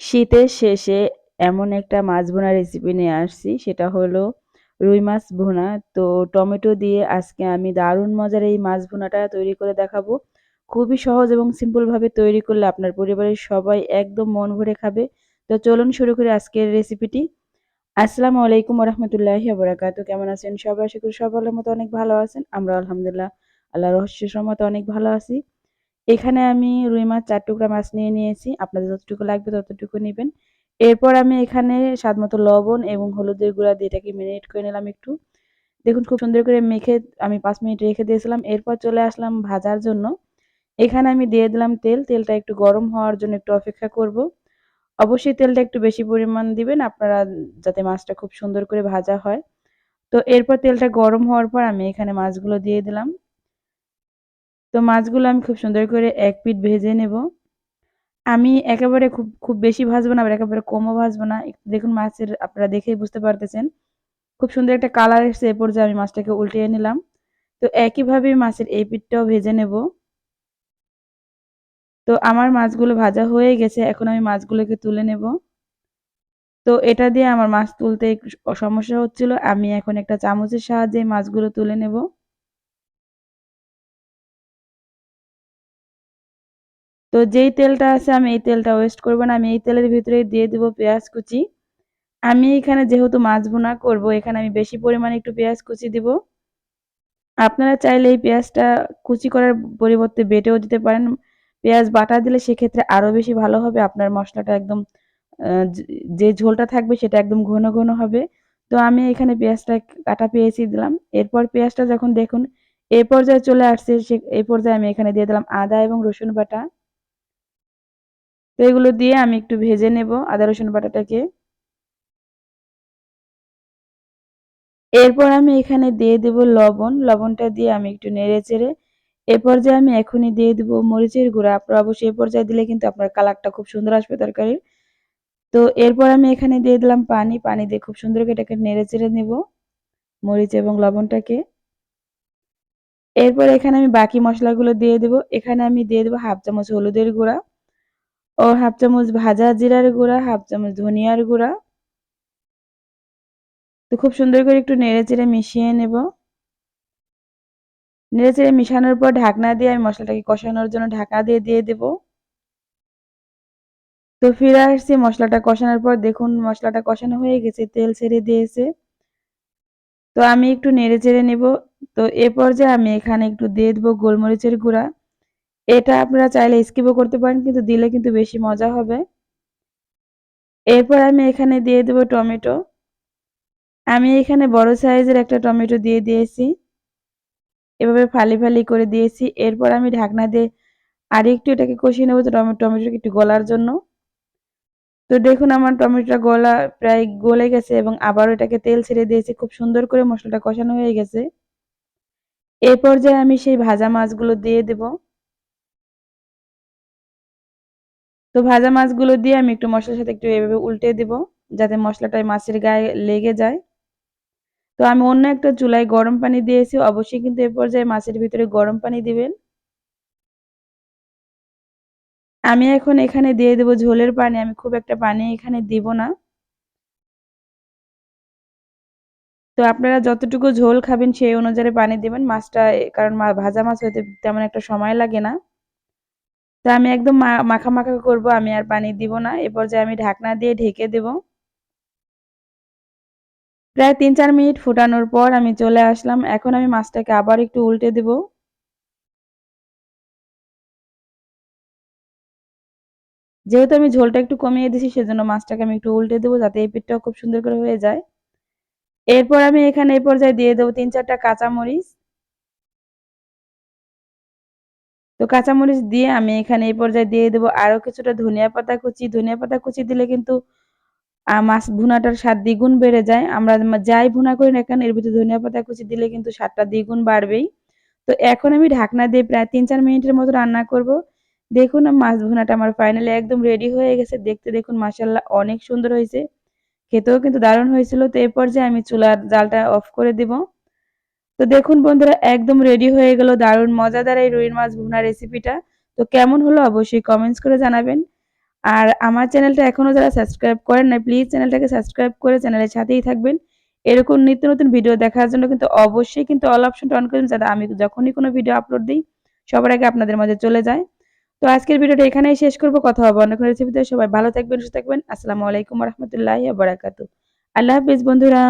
শীতের শেষে এমন একটা মাছ ভুনা রেসিপি নিয়ে আসছি, সেটা হলো রুই মাছ ভুনা। তো টমেটো দিয়ে আজকে আমি দারুণ মজার এই মাছ ভুনাটা তৈরি করে দেখাবো। খুবই সহজ এবং সিম্পলভাবে তৈরি করলে আপনার পরিবারের সবাই একদম মন ভরে খাবে। তো চলুন শুরু করি আজকের রেসিপিটি আসসালামু আলাইকুম রহমতুল্লাহি বরাকাত কেমন আছেন সবাই? আশা করি সবার মতো অনেক ভালো আছেন। আমরা আলহামদুলিল্লাহ আল্লাহ রহস্য মতো অনেক ভালো আছি। এখানে আমি রুই মাছ চার টুকরা মাছ নিয়ে নিয়েছি। আপনাদের যতটুকু লাগবে ততটুকু নেবেন। এরপর আমি এখানে স্বাদ মতো লবণ এবং হলুদের গুঁড়া দিয়ে এটাকে মেরিনেট করে নিলাম একটু। দেখুন, খুব সুন্দর করে মেখে আমি পাঁচ মিনিট রেখে দিয়েছিলাম। এরপর চলে আসলাম ভাজার জন্য। এখানে আমি দিয়ে দিলাম তেল। তেলটা একটু গরম হওয়ার জন্য একটু অপেক্ষা করব। অবশ্যই তেলটা একটু বেশি পরিমাণ দিবেন আপনারা, যাতে মাছটা খুব সুন্দর করে ভাজা হয়। তো এরপর তেলটা গরম হওয়ার পর আমি এখানে মাছগুলো দিয়ে দিলাম। তো মাছগুলো আমি খুব সুন্দর করে এক পিঠ ভেজে নেব। আমি একেবারে খুব খুব বেশি ভাজবো না, আবার একেবারে কমও ভাজবো না। দেখুন মাছের, আপনারা দেখেই বুঝতে পারতেছেন। খুব সুন্দর একটা কালার এসছে এ পর্যায়ে, আমি মাছটাকে উল্টিয়ে নিলাম। তো একইভাবে মাছের এই পিঠটাও ভেজে নেব। তো আমার মাছগুলো ভাজা হয়ে গেছে, এখন আমি মাছগুলোকে তুলে নেব। তো এটা দিয়ে আমার মাছ তুলতে সমস্যা হচ্ছিল, আমি এখন একটা চামচের সাহায্যে মাছগুলো তুলে নেব। তো যেই তেলটা আছে আমি এই তেলটা ওয়েস্ট করব না, আমি এই তেলের ভিতরে দিয়ে দেবো পেঁয়াজ কুচি। আমি এখানে যেহেতু মাছ ভুনা করব, এখানে আমি বেশি পরিমাণে একটু পেঁয়াজ কুচি দিব। আপনারা চাইলে এই পেঁয়াজটা কুচি করার পরিবর্তে বেটেও দিতে পারেন। পেঁয়াজ বাটা দিলে সেক্ষেত্রে আরও বেশি ভালো হবে, আপনার মশলাটা একদম যে ঝোলটা থাকবে সেটা একদম ঘন ঘন হবে। তো আমি এখানে পেঁয়াজটা কাটা পেঁয়াজই দিলাম। এরপর পেঁয়াজটা যখন দেখুন এ পর্যায়ে চলে আসছে, সে এই পর্যায়ে আমি এখানে দিয়ে দিলাম আদা এবং রসুন বাটা। তো এগুলো দিয়ে আমি একটু ভেজে নেব আদা, রসুন বাটাটাকে। এরপর আমি এখানে দিয়ে দেব লবণ। লবণটা দিয়ে আমি একটু নেড়ে চেড়ে এ পর্যায়ে আমি এখনই দিয়ে দেবো মরিচের গুঁড়া। আপনারা অবশ্যই এ পর্যায়ে দিলে কিন্তু আপনার কালারটা খুব সুন্দর আসবে তরকারির। তো এরপর আমি এখানে দিয়ে দিলাম পানি। পানি দিয়ে খুব সুন্দর করে এটাকে নেড়ে চেড়ে নেব মরিচ এবং লবণটাকে। এরপর এখানে আমি বাকি মশলাগুলো দিয়ে দেব। এখানে আমি দিয়ে দেবো হাফ চামচ হলুদের গুঁড়া। ও হাফ চামচ ভাজা জিরার গুঁড়া, হাফ চামচ ধনিয়ার গুঁড়া। তো খুব সুন্দর করে একটু নেড়ে চেড়ে মিশিয়ে নেব। নেড়ে চেড়ে মিশানোর পর ঢাকনা দিয়ে আমি মশলাটাকে কষানোর জন্য ঢাকা দিয়ে দিয়ে দেব। তো ফিরে আসছি মশলাটা কষানোর পর। দেখুন মশলাটা কষানো হয়ে গেছে, তেল ছেড়ে দিয়েছে। তো আমি একটু নেড়ে চেড়ে নেব। তো এ পর্যায়ে আমি এখানে একটু দিয়ে দেবো গোলমরিচের গুঁড়া। এটা আপনারা চাইলে স্কিপও করতে পারেন, কিন্তু দিলে কিন্তু বেশি মজা হবে। এরপর আমি এখানে দিয়ে দেবো টমেটো। আমি এখানে বড় সাইজের একটা টমেটো দিয়ে দিয়েছি। এভাবে ফালি ফালি করে দিয়েছি। এরপর আমি ঢাকনা দিয়ে আর একটু এটাকে কষিয়ে নেব, তো টমেটোটাকে একটু গলার জন্য। তো দেখুন, আমার টমেটোটা গলা প্রায় গলে গেছে এবং আবার এটাকে তেল ছেড়ে দিয়েছি। খুব সুন্দর করে মশলাটা কষানো হয়ে গেছে। এরপর যে আমি সেই ভাজা মাছগুলো দিয়ে দেব। তো ভাজা মাছগুলো দিয়ে আমি একটু মশলার সাথে একটু এভাবে উল্টে দেব, যাতে মশলাটা মাছের গায়ে লেগে যায়। তো আমি অন্য একটা চুলায় গরম পানি দিয়েছি, অবশ্যই কিন্তু এ পর্যায়ে মাছের ভিতরে গরম পানি দিবেন। আমি এখন এখানে দিয়ে দেবো ঝোলের পানি, আমি খুব একটা পানি এখানে দিব না। তো আপনারা যতটুকু ঝোল খাবেন সেই অনুযায়ী পানি দেবেন, মাছটা কারণ ভাজা মাছ হতে তেমন একটা সময় লাগে না। তো আমি একদম মাখা মাখা করব, আমি আর পানি দিব না। এ পর্যায়ে আমি ঢাকনা দিয়ে ঢেকে দেব। প্রায় তিন চার মিনিট ফুটানোর পর আমি চলে আসলাম। এখন আমি মাছটাকে আবার একটু উল্টে দেব। যেহেতু আমি ঝোলটা একটু কমিয়ে দিয়েছি, সেজন্য মাছটাকে আমি একটু উল্টে দেবো যাতে এই পিঠটাও খুব সুন্দর করে হয়ে যায়। এরপর আমি এখানে এই পর্যায়ে দিয়ে দেবো তিন চারটা কাঁচামরিচ। তো কাঁচামরিচ দিয়ে আমি এখানে এই পর্যায়ে দিয়ে দেবো আরও কিছুটা ধনিয়া পাতা কুচি। ধনিয়া পাতা কুচি দিলে কিন্তু মাছ ভুনাটার স্বাদ দ্বিগুণ বেড়ে যায়। আমরা যাই ভুনা করি না কেন, এর ভিতরে ধনিয়া পাতা কুচি দিলে কিন্তু স্বাদটা দ্বিগুণ বাড়বেই। তো এখন আমি ঢাকনা দিয়ে প্রায় তিন চার মিনিটের মতো রান্না করব। দেখুন মাছ ভুনাটা আমার ফাইনালি একদম রেডি হয়ে গেছে। দেখতে দেখুন মাসাল্লাহ অনেক সুন্দর হয়েছে। খেতেও কিন্তু দারুণ হয়েছিল। তো এরপর পর্যায়ে আমি চুলার জালটা অফ করে দিব। তো দেখুন বন্ধুরা, একদম রেডি হয়ে গেল দারুণ, মজাদার এই রুই মাছ ভুনা রেসিপিটা তো কেমন হলো অবশ্যই কমেন্টস করে জানাবেন। আর আমার চ্যানেলটা এখনও যারা সাবস্ক্রাইব করেন না প্লিজ চ্যানেলটাকে সাবস্ক্রাইব করে চ্যানেলের সাথেই থাকবেন। এরকম নিত্য নতুন ভিডিও দেখার জন্য কিন্তু অবশ্যই কিন্তু অল অপশনটা অন করবেন যাতে আমি যখনই কোনো ভিডিও আপলোড দিই, সবার আগে আপনাদের মাঝে চলে যায়। তো আজকের ভিডিওটা এখানেই শেষ করব। কথা হবে অন্য কোনো রেসিপিতে সবাই ভালো থাকবেন, সুস্থ থাকবেন। আসসালামু আলাইকুম রহমতুল্লাহ বারাকাতু আল্লাহ হাফিজ বন্ধুরা।